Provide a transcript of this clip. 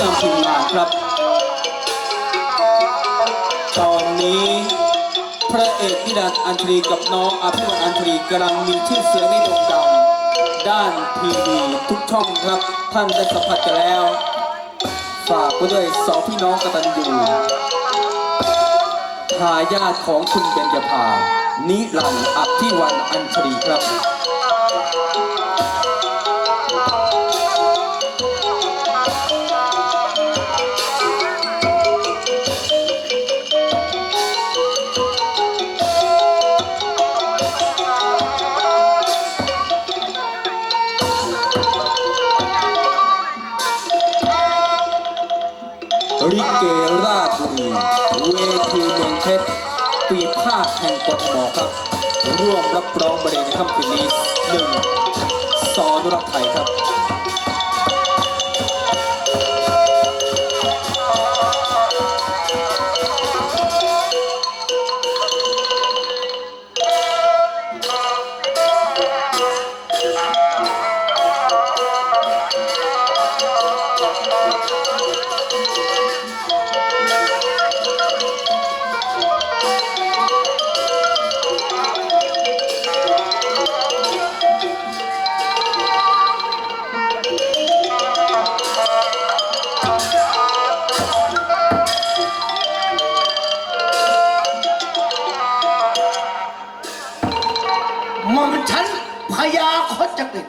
นำทีมงานครับ ตอนนี้พระเอกนิรันดร์อัญชลีกับน้องอภิวัตอัญชลีกำลังมีชื่อเสียงในโด่งดังด้านทีวีทุกช่องครับท่านได้สัมผัสกันแล้ว ฝากไว้ด้วยสองพี่น้องกตัญญูทายาทของคุณเบญจภานิรันดร์อภิวันอัญชลีครับ ลิเกราชบุรีเวทีเมืองเพชรปีภาคแห่งกทมครับ ร่วมรับร้องบริเวณในค่ำคืนนี้หนึ่งสอนรักไทยครับ หม่อมฉันพญาคดจักริ